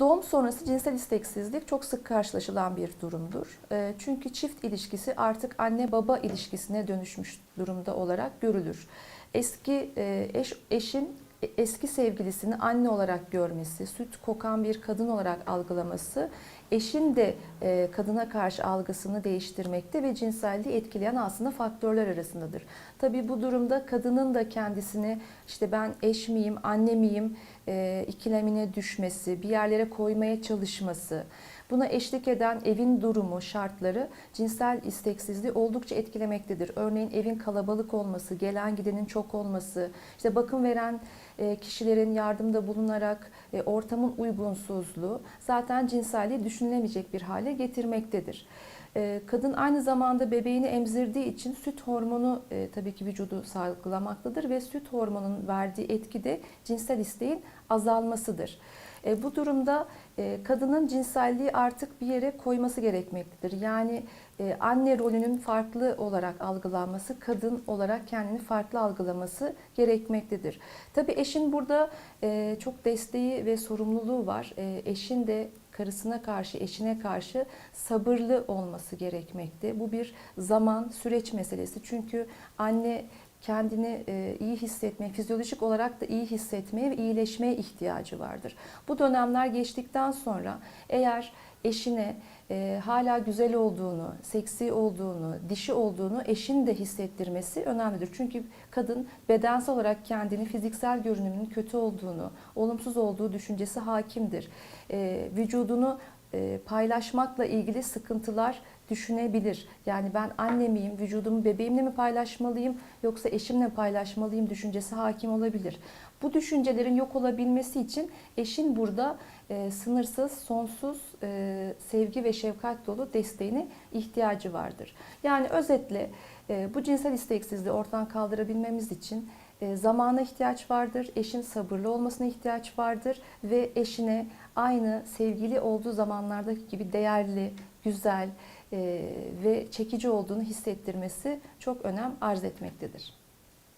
Doğum sonrası cinsel isteksizlik çok sık karşılaşılan bir durumdur. E, Çünkü çift ilişkisi artık anne baba ilişkisine dönüşmüş durumda olarak görülür. Eski e, eş, eşin eski sevgilisini anne olarak görmesi, süt kokan bir kadın olarak algılaması, eşin de e, kadına karşı algısını değiştirmekte ve cinselliği etkileyen aslında faktörler arasındadır. Tabii bu durumda kadının da kendisini işte ben eş miyim, anne miyim e, ikilemine düşmesi, bir yerlere koymaya çalışması, buna eşlik eden evin durumu, şartları cinsel isteksizliği oldukça etkilemektedir. Örneğin evin kalabalık olması, gelen gidenin çok olması, işte bakım veren e, kişilerin yardımda bulunarak e, ortamın uygunsuzluğu zaten cinselliği düşünülemeyecek bir hale getirmektedir. E, Kadın aynı zamanda bebeğini emzirdiği için süt hormonu e, tabii ki vücudu salgılamaktadır ve süt hormonunun verdiği etki de cinsel isteğin azalmasıdır. E, bu durumda e, kadının cinselliği artık bir yere koyması gerekmektedir. Yani e, anne rolünün farklı olarak algılanması, kadın olarak kendini farklı algılaması gerekmektedir. Tabii eşin burada e, çok desteği ve sorumluluğu var. E, eşin de karısına karşı, eşine karşı sabırlı olması gerekmekte. Bu bir zaman, süreç meselesi. Çünkü anne kendini e, iyi hissetmeye, fizyolojik olarak da iyi hissetmeye ve iyileşmeye ihtiyacı vardır. Bu dönemler geçtikten sonra eğer eşine e, hala güzel olduğunu, seksi olduğunu, dişi olduğunu eşin de hissettirmesi önemlidir. Çünkü kadın bedensel olarak kendini fiziksel görünümünün kötü olduğunu, olumsuz olduğu düşüncesi hakimdir. E, vücudunu e, paylaşmakla ilgili sıkıntılar düşünebilir. Yani ben anne miyim, vücudumu bebeğimle mi paylaşmalıyım yoksa eşimle mi paylaşmalıyım düşüncesi hakim olabilir. Bu düşüncelerin yok olabilmesi için eşin burada e, sınırsız, sonsuz e, sevgi ve şefkat dolu desteğine ihtiyacı vardır. Yani özetle e, bu cinsel isteksizliği ortadan kaldırabilmemiz için e, zamana ihtiyaç vardır, eşin sabırlı olmasına ihtiyaç vardır ve eşine aynı sevgili olduğu zamanlardaki gibi değerli, güzel e, ve çekici olduğunu hissettirmesi çok önem arz etmektedir.